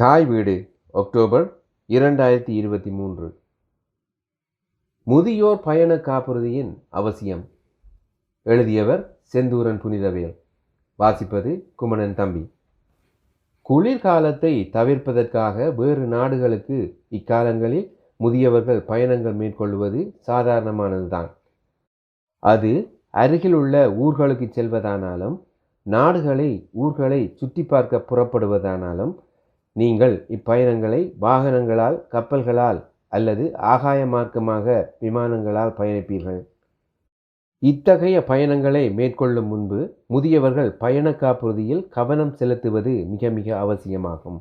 தாய் வீடு அக்டோபர் இரண்டாயிரத்தி இருபத்தி மூன்று. முதியோர் பயண காப்புறுதியின் அவசியம். எழுதியவர் செந்தூரன் புனிதவேல். வாசிப்பது குமணன் தம்பி. குளிர்காலத்தை தவிர்ப்பதற்காக வேறு நாடுகளுக்கு இக்காலங்களில் முதியவர்கள் பயணங்கள் மேற்கொள்வது சாதாரணமானதுதான். அது அருகில் உள்ள ஊர்களுக்கு செல்வதானாலும் நாடுகளை ஊர்களை சுற்றி பார்க்க புறப்படுவதானாலும் நீங்கள் இப்பயணங்களை வாகனங்களால் கப்பல்களால் அல்லது ஆகாய மார்க்கமாக விமானங்களால் பயணிப்பீர்கள். இத்தகைய பயணங்களை மேற்கொள்ளும் முன்பு முதியவர்கள் பயண காப்புறுதியில் கவனம் செலுத்துவது மிக மிக அவசியமாகும்.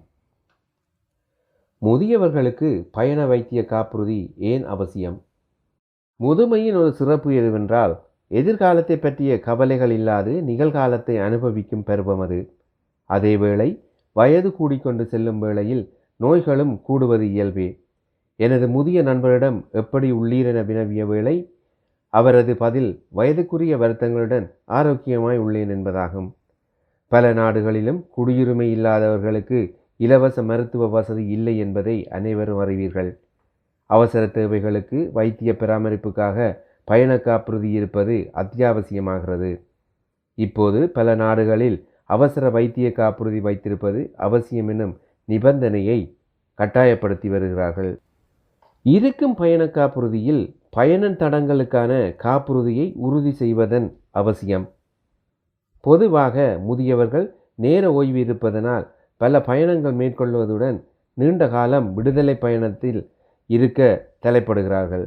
முதியவர்களுக்கு பயண வைத்திய காப்புறுதி ஏன் அவசியம்? முதுமையின் ஒரு சிறப்பு எதுவென்றால் எதிர்காலத்தை பற்றிய கவலைகள் இல்லாது நிகழ்காலத்தை அனுபவிக்கும் பருவம் அது. அதேவேளை வயது கூடிக்கொண்டு செல்லும் வேளையில் நோய்களும் கூடுவது இயல்பே. எனது முதிய நண்பரிடம் எப்படி உள்ளீர் என வினவிய வேளை அவரது பதில் வயதுக்குரிய வருத்தங்களுடன் ஆரோக்கியமாய் உள்ளேன் என்பதாகும். பல நாடுகளிலும் குடியுரிமை இல்லாதவர்களுக்கு இலவச மருத்துவ வசதி இல்லை என்பதை அனைவரும் அறிவீர்கள். அவசர தேவைகளுக்கு வைத்திய பராமரிப்புக்காக பயண காப்புறுதி இருப்பது அத்தியாவசியமாகிறது. இப்போது பல நாடுகளில் அவசர வைத்திய காப்புறுதி வைத்திருப்பது அவசியம் என்னும் நிபந்தனையை கட்டாயப்படுத்தி வருகிறார்கள். இருக்கும் பயண காப்புறுதியில் பயண தடங்களுக்கான காப்புறுதியை உறுதி செய்வதன் அவசியம். பொதுவாக முதியவர்கள் நேர ஓய்வு இருப்பதனால் பல பயணங்கள் மேற்கொள்வதுடன் நீண்ட காலம் விடுதலை பயணத்தில் இருக்க தலைப்படுகிறார்கள்.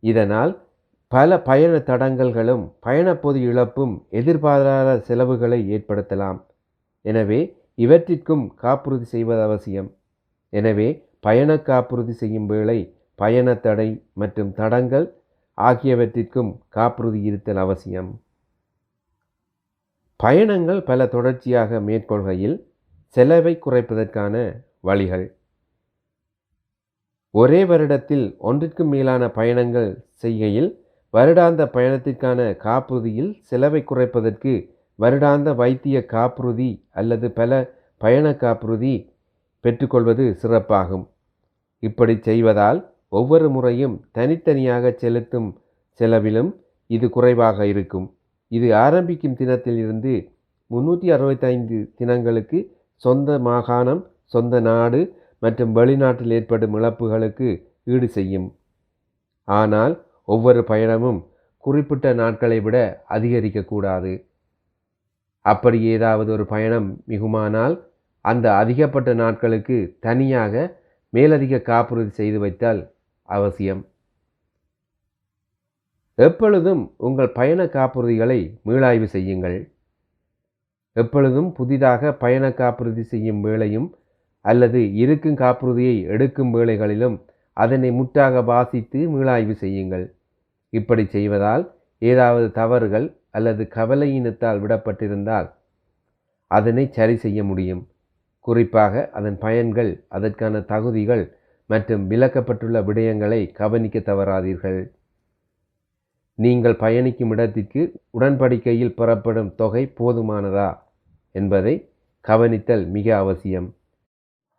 இதனால் பல பயண தடங்கல்களும் பயணப்பொது இழப்பும் எதிர்பாராத செலவுகளை ஏற்படுத்தலாம். எனவே இவற்றிற்கும் காப்புறுதி செய்வது அவசியம். எனவே பயண காப்புறுதி செய்யும் வேளை பயண தடை மற்றும் தடங்கள் ஆகியவற்றிற்கும் காப்புறுதி இருத்தல் அவசியம். பயணங்கள் பல தொடர்ச்சியாக மேற்கொள்கையில் செலவை குறைப்பதற்கான வழிகள். ஒரே வருடத்தில் ஒன்றிற்கும் மேலான பயணங்கள் செய்கையில் வருடாந்த பயணத்திற்கான காப்புறுதியில் செலவை குறைப்பதற்கு வருடாந்த வைத்திய காப்புறுதி அல்லது பல பயண காப்புறுதி பெற்றுக்கொள்வது சிறப்பாகும். இப்படி செய்வதால் ஒவ்வொரு முறையும் தனித்தனியாக செலுத்தும் செலவிலும் இது குறைவாக இருக்கும். இது ஆரம்பிக்கும் தினத்திலிருந்து முன்னூற்றி அறுபத்தைந்து தினங்களுக்கு சொந்த மாகாணம் சொந்த நாடு மற்றும் வெளிநாட்டில் ஏற்படும் இழப்புகளுக்கு ஈடு செய்யும். ஆனால் ஒவ்வொரு பயணமும் குறிப்பிட்ட நாட்களை விட அதிகரிக்கக்கூடாது. அப்படி ஏதாவது ஒரு பயணம் மிகுமானால் அந்த அதிகப்பட்ட நாட்களுக்கு தனியாக மேலதிக காப்புறுதி செய்து வைத்தால் அவசியம். எப்பொழுதும் உங்கள் பயண காப்புறுதிகளை மீளாய்வு செய்யுங்கள். எப்பொழுதும் புதிதாக பயண காப்புறுதி செய்யும் வேளையும் அல்லது இருக்கும் காப்புறுதியை எடுக்கும் வேளைகளிலும் அதனை முற்றாக வாசித்து மீளாய்வு செய்யுங்கள். இப்படி செய்வதால் ஏதாவது தவறுகள் அல்லது கவலையினத்தால் விடப்பட்டிருந்தால் அதனை சரி செய்ய முடியும். குறிப்பாக அதன் பயன்கள் அதற்கான தகுதிகள் மற்றும் விளக்கப்பட்டுள்ள விடயங்களை கவனிக்க தவறாதீர்கள். நீங்கள் பயணிக்கும் இடத்திற்கு உடன்படிக்கையில் பெறப்படும் தொகை போதுமானதா என்பதை கவனித்தல் மிக அவசியம்.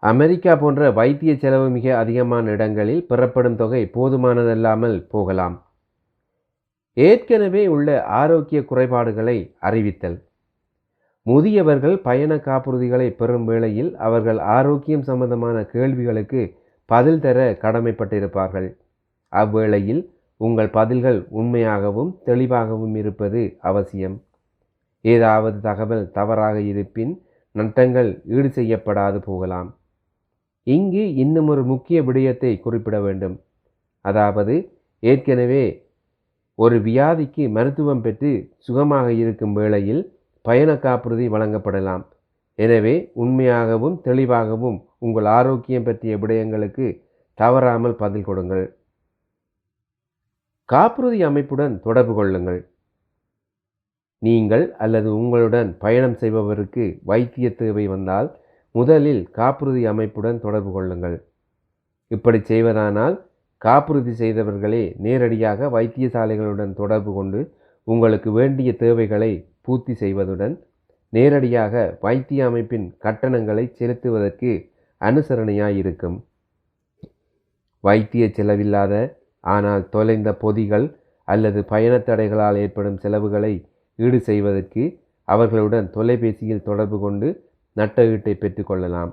அமெரிக்கா போன்ற வைத்திய செலவு மிக அதிகமான இடங்களில் பெறப்படும் தொகை போதுமானதல்லாமல் போகலாம். ஏற்கனவே உள்ள ஆரோக்கிய குறைபாடுகளை அறிவித்தல். முதியவர்கள் பயண காப்புறுதிகளை பெறும் வேளையில் அவர்கள் ஆரோக்கியம் சம்பந்தமான கேள்விகளுக்கு பதில் தர கடமைப்பட்டிருப்பார்கள். அவ்வேளையில் உங்கள் பதில்கள் உண்மையாகவும் தெளிவாகவும் இருப்பது அவசியம். ஏதாவது தகவல் தவறாக இருப்பின் நட்டங்கள் ஈடு செய்யப்படாது போகலாம். இங்கு இன்னும் ஒரு முக்கிய விடயத்தை குறிப்பிட வேண்டும். அதாவது ஏற்கனவே ஒரு வியாதிக்கு மருத்துவம் பெற்று சுகமாக இருக்கும் வேளையில் பயண காப்புறுதி வழங்கப்படலாம். எனவே உண்மையாகவும் தெளிவாகவும் உங்கள் ஆரோக்கியம் பற்றிய விடயங்களுக்கு தவறாமல் பதில் கொடுங்கள். காப்புறுதி அமைப்புடன் தொடர்பு கொள்ளுங்கள். நீங்கள் அல்லது உங்களுடன் பயணம் செய்பவருக்கு வைத்திய தேவை வந்தால் முதலில் காப்புறுதி அமைப்புடன் தொடர்பு கொள்ளுங்கள். இப்படி செய்வதானால் காப்புறுதி செய்தவர்களே நேரடியாக வைத்தியசாலைகளுடன் தொடர்பு கொண்டு உங்களுக்கு வேண்டிய தேவைகளை பூர்த்தி செய்வதுடன் நேரடியாக வைத்திய அமைப்பின் கட்டணங்களை செலுத்துவதற்கு அனுசரணையாயிருக்கும். வைத்திய செலவில்லாத ஆனால் தொலைந்த பொதிகள் அல்லது பயணத்தடைகளால் ஏற்படும் செலவுகளை ஈடு செய்வதற்கு அவர்களுடன் தொலைபேசியில் தொடர்பு கொண்டு நட்ட ஈட்டை பெற்றுக்கொள்ளலாம்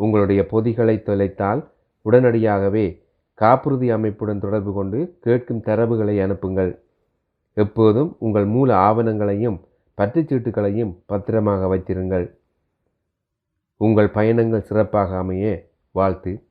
உங்களுடைய பொதிகளை தொலைத்தால் உடனடியாகவே காப்புறுதி அமைப்புடன் தொடர்பு கொண்டு கேட்கும் தரவுகளை அனுப்புங்கள். எப்போதும் உங்கள் மூல ஆவணங்களையும் பற்றுச்சீட்டுகளையும் பத்திரமாக வைத்திருங்கள். உங்கள் பயணங்கள் சிறப்பாக அமைய வாழ்த்து.